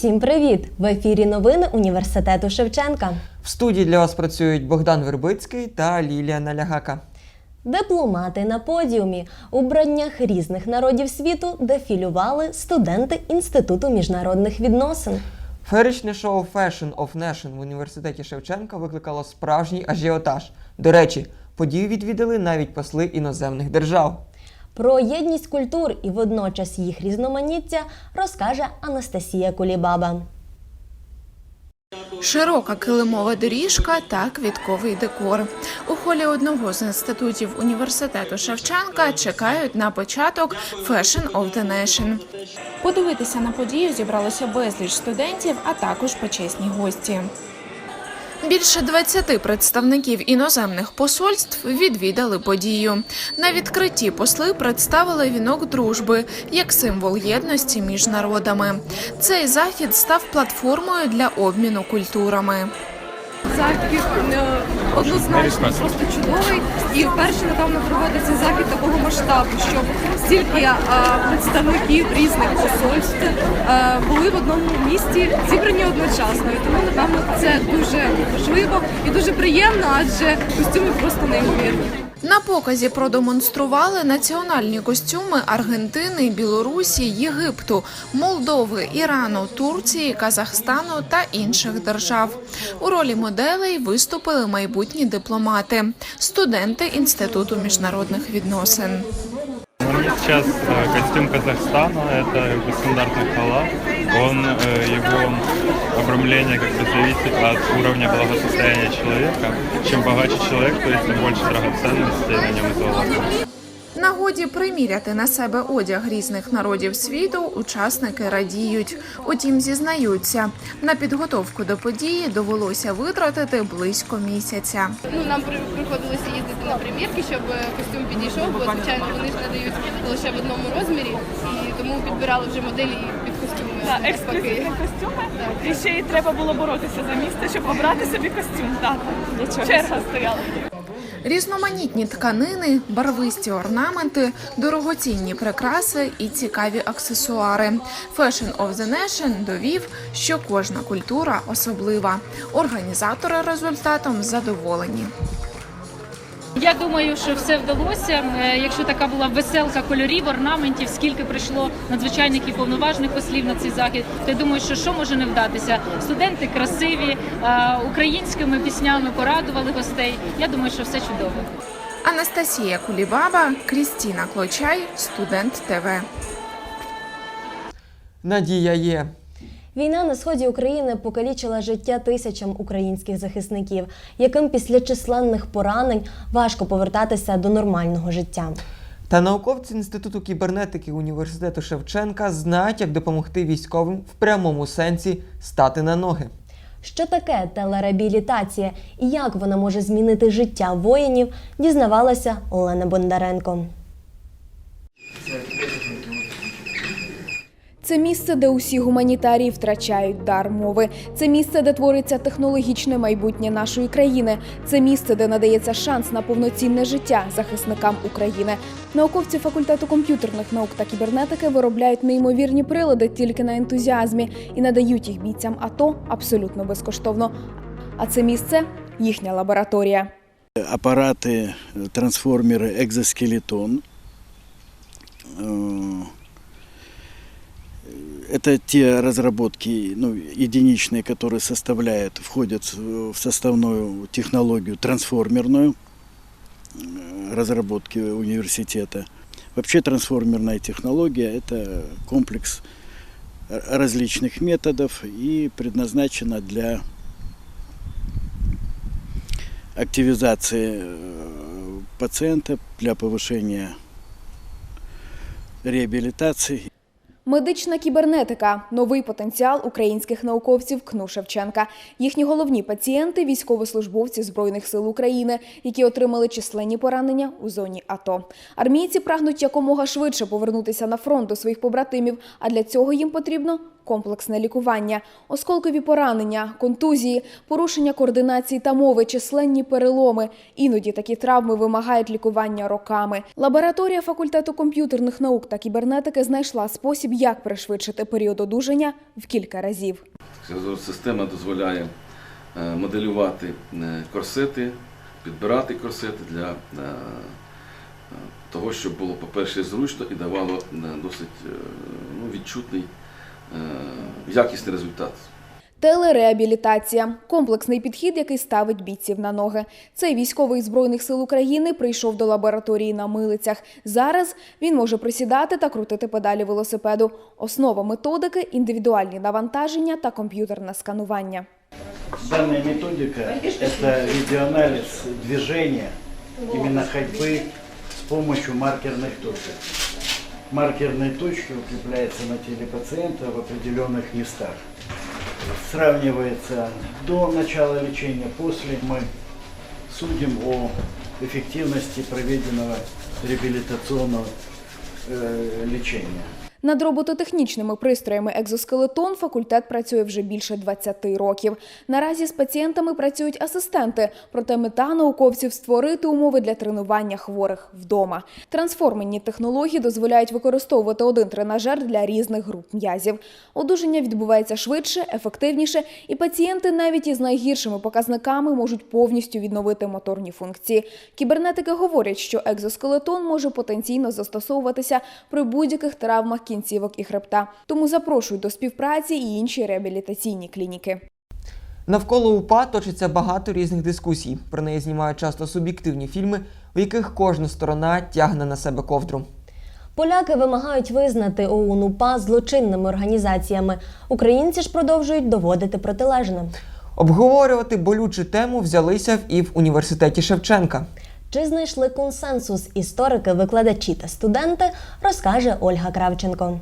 Усім привіт! В ефірі новини університету Шевченка. В студії для вас працюють Богдан Вербицький та Лілія Налягака. Дипломати на подіумі у браннях різних народів світу дефілювали студенти Інституту міжнародних відносин. Феєричне шоу Fashion of Nation в університеті Шевченка викликало справжній ажіотаж. До речі, подію відвідали навіть посли іноземних держав. Про єдність культур і водночас їх різноманіття розкаже Анастасія Кулібаба. Широка килимова доріжка та квітковий декор. У холі одного з інститутів університету Шевченка чекають на початок Fashion of the Nation. Подивитися на подію зібралося безліч студентів, а також почесні гості. Більше 20 представників іноземних посольств відвідали подію. На відкритті посли представили вінок дружби як символ єдності між народами. Цей захід став платформою для обміну культурами. захід е, однозначно просто чудовий. І вперше, напевно, проводиться захід такого масштабу, щоб стільки а, представників різних посольств а, були в одному місті зібрані одночасно. І тому, напевно, це дуже важливо і дуже приємно, адже костюми просто неймовірні. На показі продемонстрували національні костюми Аргентини, Білорусі, Єгипту, Молдови, Ірану, Турції, Казахстану та інших держав. У ролі моделей виступили майбутні дипломати, студенти Інституту міжнародних відносин. У меня сейчас э, костюм Казахстана, это как бы стандартный халат. Он, его обрамление как-то зависит от уровня благосостояния человека. Чем богаче человек, то есть тем больше драгоценностей на нем золота. Нагоді приміряти на себе одяг різних народів світу учасники радіють. Утім, зізнаються, на підготовку до події довелося витратити близько місяця. Ну, нам приходилося їздити на примірки, щоб е, костюм підійшов, бо звичайно вони ж надають лише в одному розмірі, і тому підбирали вже моделі під костюми. Так, ексклюзивні костюми. І ще й треба було боротися за місце, щоб обрати собі костюм. Так, черга стояла. Різноманітні тканини, барвисті орнаменти, дорогоцінні прикраси і цікаві аксесуари. Fashion of the Nation довів, що кожна культура особлива. Організатори результатом задоволені. Я думаю, що все вдалося. Е, Якщо така була веселка кольорів, орнаментів, скільки прийшло надзвичайних і повноважних послів на цей захід, то я думаю, що що може не вдатися. Студенти красиві, е, українськими піснями порадували гостей. Я думаю, що все чудово. Анастасія Кулібаба, Крістіна Клочай, студент ТВ. Надія є. Війна на сході України покалічила життя тисячам українських захисників, яким після численних поранень важко повертатися до нормального життя. Та науковці Інституту кібернетики університету Шевченка знають, як допомогти військовим в прямому сенсі стати на ноги. Що таке телереабілітація і як вона може змінити життя воїнів, дізнавалася Олена Бондаренко. Це місце, де усі гуманітарії втрачають дар мови. Це місце, де твориться технологічне майбутнє нашої країни. Це місце, де надається шанс на повноцінне життя захисникам України. Науковці факультету комп'ютерних наук та кібернетики виробляють неймовірні прилади тільки на ентузіазмі і надають їх бійцям АТО абсолютно безкоштовно. А це місце їхня лабораторія. аппараты, трансформеры, экзоскелетон. Это те разработки ну, единичные, которые составляют, входят в составную технологию трансформерную э, разработки университета. Вообще трансформерная технология – это комплекс различных методов и предназначена для активизации э, пациента для повышения реабилитации Медична кібернетика новий потенціал українських науковців КНУ Шевченка. Їхні головні пацієнти військовослужбовці Збройних сил України, які отримали численні поранення у зоні АТО. Армійці прагнуть якомога швидше повернутися на фронт до своїх побратимів, а для цього їм потрібно комплексне лікування, осколкові поранення, контузії, порушення координації та мови, численні переломи. Іноді такі травми вимагають лікування роками. Лабораторія факультету комп'ютерних наук та кібернетики знайшла спосіб, як пришвидшити період одужання в кілька разів. Система дозволяє е, моделювати е, корсети, підбирати корсети для е, того, щоб було, по-перше, зручно і давало досить ну, відчутний, якісний результат. Телереабілітація комплексний підхід, який ставить бійців на ноги. Цей військовий збройних сил України прийшов до лабораторії на милицях. Зараз він може присідати та крутити педалі велосипеду. Основа методики індивідуальні навантаження та комп'ютерне сканування. Данная методика – это видеоанализ движения, именно ходьбы с помощью маркерных точек. Маркерные точки укрепляются на теле пациента в определенных местах. Сравнивается до начала лечения, после мы судим о эффективности проведенного реабилитационного э, лечения. Над робототехнічними пристроями екзоскелетон факультет працює вже більше 20 років. Наразі з пацієнтами працюють асистенти, проте мета науковців створити умови для тренування хворих вдома. Трансформенні технології дозволяють використовувати один тренажер для різних груп м'язів. Одужання відбувається швидше, ефективніше, і пацієнти навіть із найгіршими показниками можуть повністю відновити моторні функції. Кібернетики говорять, що екзоскелетон може потенційно застосовуватися при будь-яких травмах кінцівок і хребта. Тому запрошують до співпраці і інші реабілітаційні клініки. Навколо УПА точиться багато різних дискусій. Про неї знімають часто суб'єктивні фільми, у яких кожна сторона тягне на себе ковдру. Поляки вимагають визнати ОУН УПА злочинними організаціями. Українці ж продовжують доводити протилежне. Обговорювати болючу тему взялися в і в університеті Шевченка. Чи знайшли консенсус історики, викладачі та студенти, розкаже Ольга Кравченко.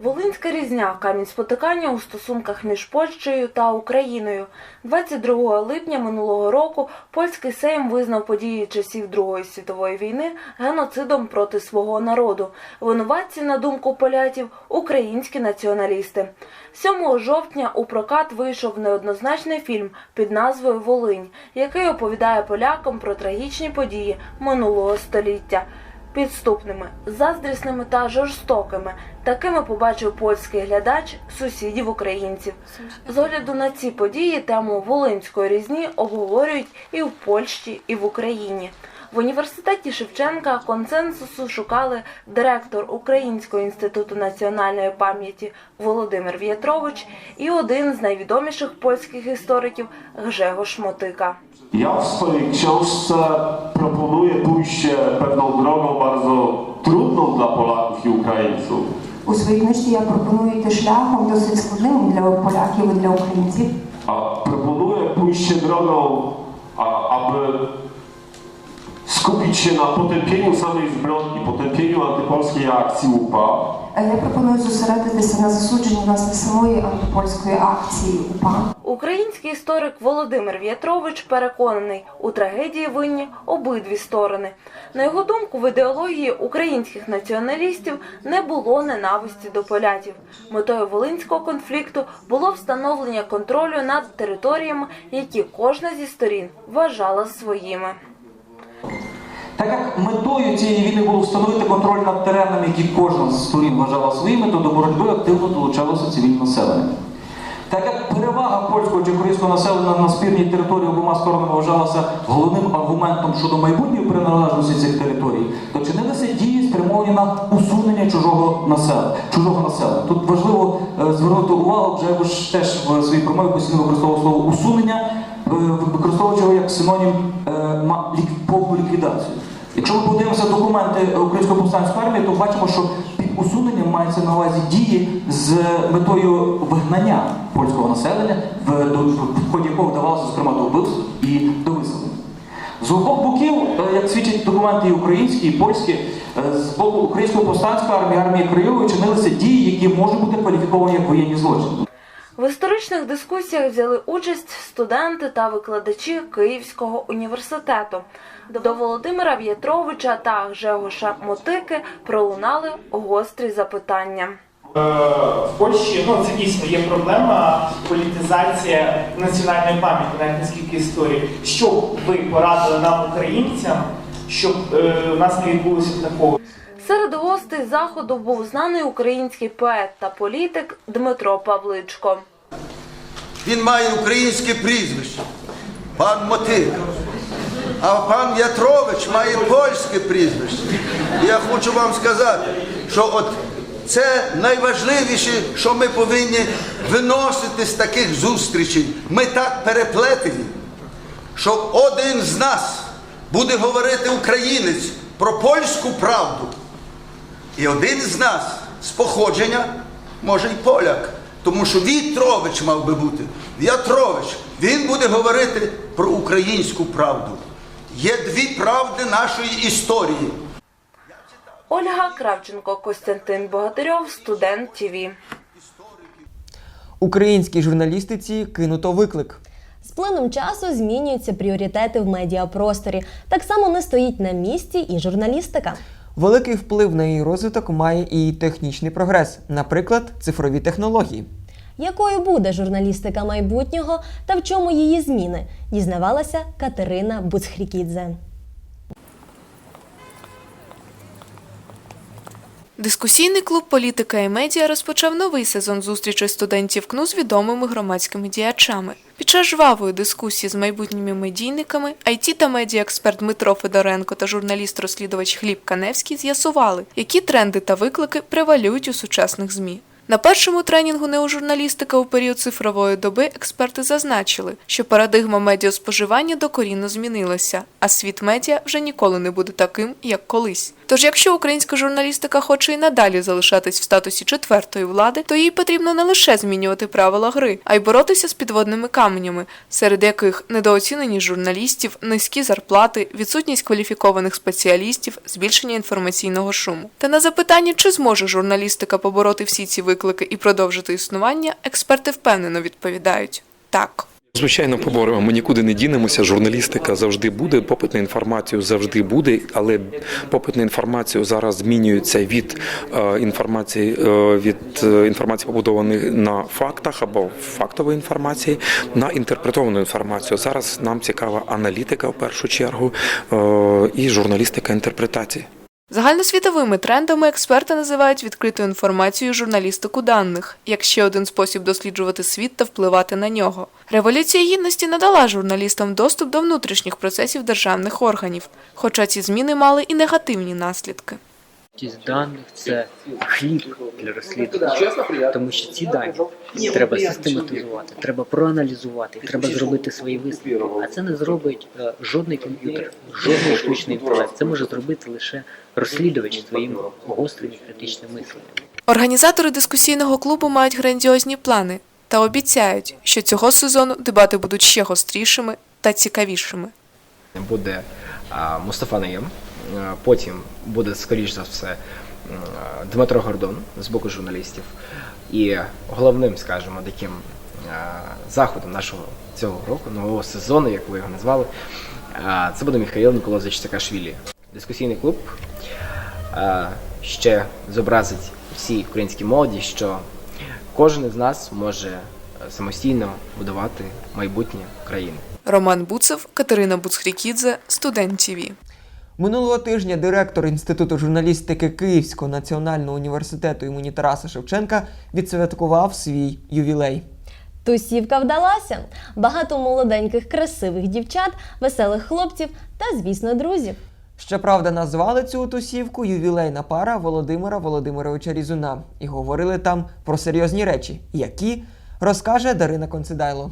Волинська різня камінь спотикання у стосунках між Польщею та Україною. 22 липня минулого року польський сейм визнав події часів Другої світової війни геноцидом проти свого народу. Винуватці, на думку полятів, українські націоналісти. 7 жовтня у прокат вийшов неоднозначний фільм під назвою Волинь, який оповідає полякам про трагічні події минулого століття. Підступними, заздрісними та жорстокими. Такими побачив польський глядач сусідів українців. З огляду на ці події тему Волинської різні обговорюють і в Польщі, і в Україні. В університеті Шевченка консенсусу шукали директор Українського інституту національної пам'яті Володимир В'ятрович і один з найвідоміших польських істориків Гжегош Мотика. Ja w swojej książce proponuję pójście pewną drogą bardzo trudną dla Polaków i Ukraińców. У своїй книжці я пропоную йти шляхом досить складним для поляків і для українців. A proponuję pójście drogą, a, aby skupić się na potępieniu samej zbrodni, potępieniu antypolskiej akcji UPA, Е, Я пропоную зосередитися на засудженні власне самої антипольської акції УПА. Український історик Володимир В'ятрович переконаний, у трагедії винні обидві сторони. На його думку, в ідеології українських націоналістів не було ненависті до полятів. Метою волинського конфлікту було встановлення контролю над територіями, які кожна зі сторін вважала своїми. Так як метою цієї війни було встановити контроль над теренами, які кожна з сторін вважала своїми, то до боротьби активно долучалося цивільне населення. Так як перевага польського чи українського населення на спірній території обома сторонами вважалася головним аргументом щодо майбутньої приналежності цих територій, то чинилися дії, спрямовані на усунення чужого населення. Чужого населення. Тут важливо е, звернути увагу, вже ж теж в своїй промові постійно використовував слово усунення, е, використовуючи його як синонім е, повну ліквідацію. Якщо ми подивимося документи Української повстанської армії, то бачимо, що усуненням мається на увазі дії з метою вигнання польського населення, в, в ході якого вдавалося, зокрема, до вбивств і до виселення. З обох боків, е, як свідчать документи і українські, і польські, е, з боку Української повстанської армії, армії Краєвої чинилися дії, які можуть бути кваліфіковані як воєнні злочини. В історичних дискусіях взяли участь студенти та викладачі Київського університету. До Володимира В'ятровича та Гжегоша Мотики пролунали гострі запитання. Е, В Польщі ну це дійсно є проблема політизація національної пам'яті, навіть наскільки історії. Що ви порадили нам, українцям, щоб е, у нас не відбулося такого? Серед гостей заходу був знаний український поет та політик Дмитро Павличко. Він має українське прізвище, пан Мотик. А пан Ятрович має польське прізвище. Я хочу вам сказати, що от це найважливіше, що ми повинні виносити з таких зустрічей. Ми так переплетені, що один з нас буде говорити українець про польську правду. І один з нас з походження, може й поляк, тому що Вітрович мав би бути. В'ятрович, він буде говорити про українську правду. Є дві правди нашої історії. Ольга Кравченко, Костянтин Богатирьов, студент ТІВІ. Українській журналістиці кинуто виклик. З плином часу змінюються пріоритети в медіапросторі. Так само не стоїть на місці і журналістика. Великий вплив на її розвиток має і технічний прогрес, наприклад, цифрові технології. Якою буде журналістика майбутнього та в чому її зміни? Дізнавалася Катерина Буцхрікідзе. Дискусійний клуб Політика і медіа розпочав новий сезон зустрічей студентів КНУ з відомими громадськими діячами. Під час жвавої дискусії з майбутніми медійниками IT та медіаексперт Дмитро Федоренко та журналіст-розслідувач Гліб Каневський з'ясували, які тренди та виклики превалюють у сучасних ЗМІ. На першому тренінгу неожурналістика у період цифрової доби експерти зазначили, що парадигма медіаспоживання докорінно змінилася, а світ медіа вже ніколи не буде таким, як колись. Тож, якщо українська журналістика хоче і надалі залишатись в статусі четвертої влади, то їй потрібно не лише змінювати правила гри, а й боротися з підводними каменями, серед яких недооціненість журналістів, низькі зарплати, відсутність кваліфікованих спеціалістів, збільшення інформаційного шуму. Та на запитання, чи зможе журналістика побороти всі ці виклики і продовжити існування, експерти впевнено відповідають так. Звичайно, поборемо. Ми нікуди не дінемося. Журналістика завжди буде. Попит на інформацію завжди буде, але попит на інформацію зараз змінюється від е, інформації е, від е, інформації, побудованої на фактах або фактової інформації, на інтерпретовану інформацію. Зараз нам цікава аналітика в першу чергу і журналістика інтерпретації. Загальносвітовими трендами експерти називають відкриту інформацію журналістику даних, як ще один спосіб досліджувати світ та впливати на нього. Революція гідності надала журналістам доступ до внутрішніх процесів державних органів, хоча ці зміни мали і негативні наслідки. Кількість даних це хліб для розслідування, тому що ці дані треба систематизувати, треба проаналізувати, треба зробити свої висновки. А це не зробить е, жодний комп'ютер, жодний штучний інтелект. Це може зробити лише розслідувач своїм гострим і критичним мисленням. Організатори дискусійного клубу мають грандіозні плани та обіцяють, що цього сезону дебати будуть ще гострішими та цікавішими. буде а, Мустафа Наєм, потім буде, скоріш за все, Дмитро Гордон з боку журналістів. І головним, скажімо, таким заходом нашого цього року, нового сезону, як ви його назвали, це буде Михайло Ніколозович Саакашвілі. Дискусійний клуб ще зобразить всій українській молоді, що кожен із нас може е, самостійно будувати майбутнє країни. Роман Буцев, Катерина Буцхрікідзе, студент ТІВІ. Минулого тижня директор Інституту журналістики Київського національного університету імені Тараса Шевченка відсвяткував свій ювілей. Тусівка вдалася. Багато молоденьких, красивих дівчат, веселих хлопців та, звісно, друзів. Щоправда, назвали цю тусівку ювілейна пара Володимира Володимировича Різуна і говорили там про серйозні речі, які розкаже Дарина Концидайло.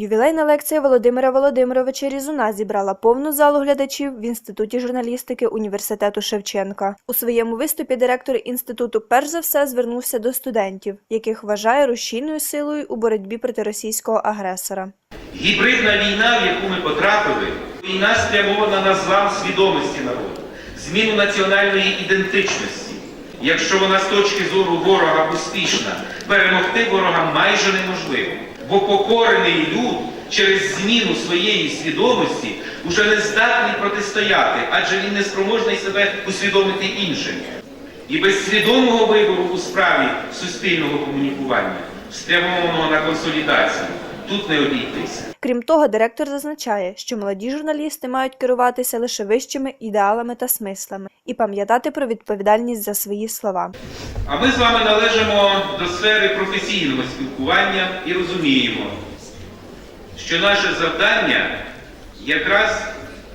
Ювілейна лекція Володимира Володимировича Різуна зібрала повну залу глядачів в Інституті журналістики університету Шевченка. У своєму виступі директор інституту перш за все звернувся до студентів, яких вважає рушійною силою у боротьбі проти російського агресора. Гібридна війна, в яку ми потрапили, війна спрямована на злам свідомості народу, зміну національної ідентичності. Якщо вона з точки зору ворога успішна, перемогти ворога майже неможливо. Бо покорений люд через зміну своєї свідомості уже не здатний протистояти, адже він не спроможний себе усвідомити іншим. І без свідомого вибору у справі суспільного комунікування, спрямованого на консолідацію, тут не обійтися. Крім того, директор зазначає, що молоді журналісти мають керуватися лише вищими ідеалами та смислами і пам'ятати про відповідальність за свої слова. А ми з вами належимо до сфери професійного спілкування і розуміємо, що наше завдання якраз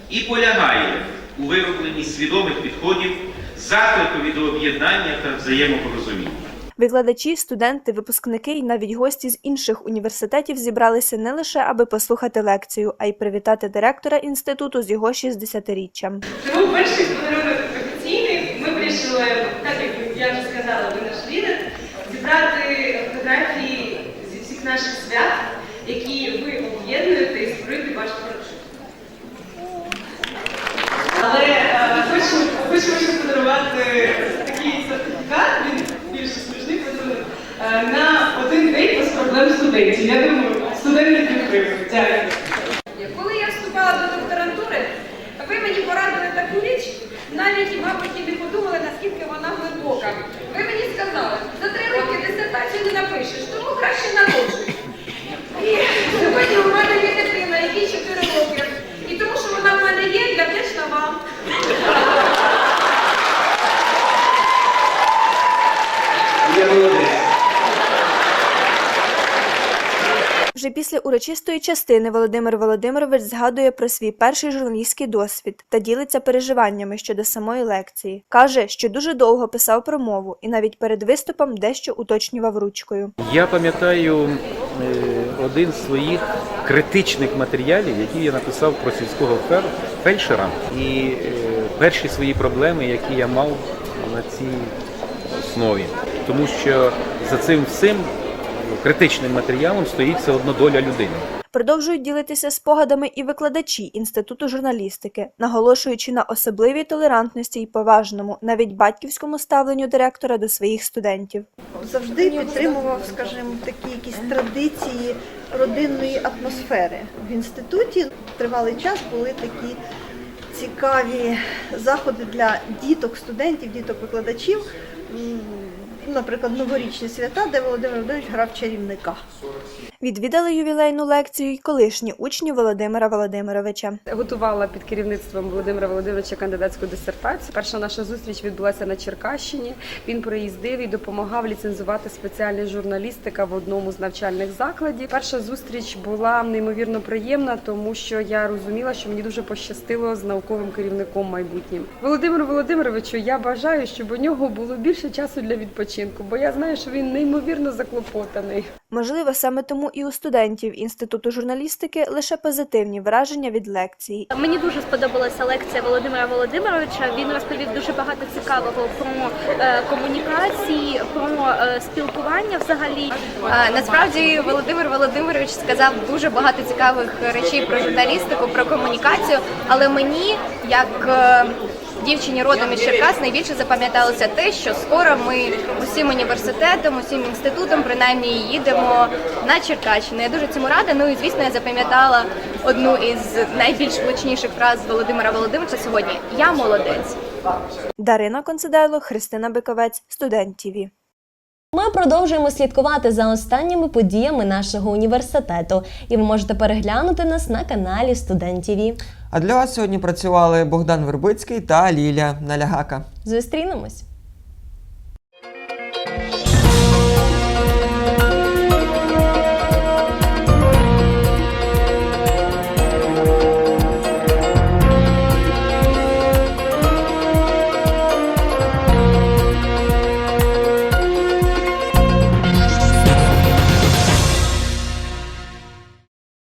і полягає у виробленні свідомих підходів, закликові до об'єднання та взаємопорозуміння. Викладачі, студенти, випускники і навіть гості з інших університетів зібралися не лише аби послухати лекцію, а й привітати директора інституту з його 60-річчям. Тому перший подарунок офіційний ми вирішили, так як я вже сказала, ви наш лідер, зібрати фотографії зі всіх наших свят, які ви об'єднуєте і створити ваш порушок. Але е, хочу, хочу ще подарувати такий сертифікат, він більше смішний подарунок, е, на один день без проблем студентів. Я думаю, студенти підтримують. Дякую. Коли я вступала до докторантури, ви мені порадили таку річ, навіть, мабуть, і не подумали, наскільки вона глибока. Ви мені сказали, за три роки дисертацію не напишеш, тому краще народжуй. І сьогодні у мене є дитина, якій 4 роки. І тому, що вона в мене є, я вдячна вам. Вже після урочистої частини Володимир Володимирович згадує про свій перший журналістський досвід та ділиться переживаннями щодо самої лекції. Каже, що дуже довго писав промову і навіть перед виступом дещо уточнював ручкою. Я пам'ятаю е, один з своїх критичних матеріалів, який я написав про сільського фельдшера, і е, перші свої проблеми, які я мав на цій основі. Тому що за цим всім критичним матеріалом стоїть все одно доля людини. Продовжують ділитися спогадами і викладачі інституту журналістики, наголошуючи на особливій толерантності і поважному, навіть батьківському ставленню директора до своїх студентів. завжди підтримував, скажімо, такі якісь традиції родинної атмосфери. В інституті тривалий час були такі цікаві заходи для діток, студентів, діток викладачів. М, Наприклад, новорічні свята, де Володимир Володимирович грав чарівника. Відвідали ювілейну лекцію й колишні учні Володимира Володимировича. Готувала під керівництвом Володимира Володимировича кандидатську дисертацію. Перша наша зустріч відбулася на Черкащині. Він приїздив і допомагав ліцензувати спеціальність журналістика в одному з навчальних закладів. Перша зустріч була неймовірно приємна, тому що я розуміла, що мені дуже пощастило з науковим керівником майбутнім. Володимиру Володимировичу, я бажаю, щоб у нього було більше часу для відпочинку, бо я знаю, що він неймовірно заклопотаний. Можливо, саме тому і у студентів інституту журналістики лише позитивні враження від лекції. Мені дуже сподобалася лекція Володимира Володимировича. Він розповів дуже багато цікавого про е, комунікації, про е, спілкування взагалі. Насправді Володимир Володимирович сказав дуже багато цікавих речей про журналістику, про комунікацію. Але мені, як е, дівчині родом із Черкас, найбільше запам'яталося те, що скоро ми усім університетом, усім інститутом принаймні їдемо на Черкащину. Я дуже цьому рада. Ну і звісно, я запам'ятала одну із найбільш влучніших фраз Володимира Володимировича сьогодні: Я молодець. Дарина Концедайло, Христина Биковець, Студент ТІВІ. Ми продовжуємо слідкувати за останніми подіями нашого університету, і ви можете переглянути нас на каналі Студентів. А для вас сьогодні працювали Богдан Вербицький та Лілія Налягака. Зустрінемось!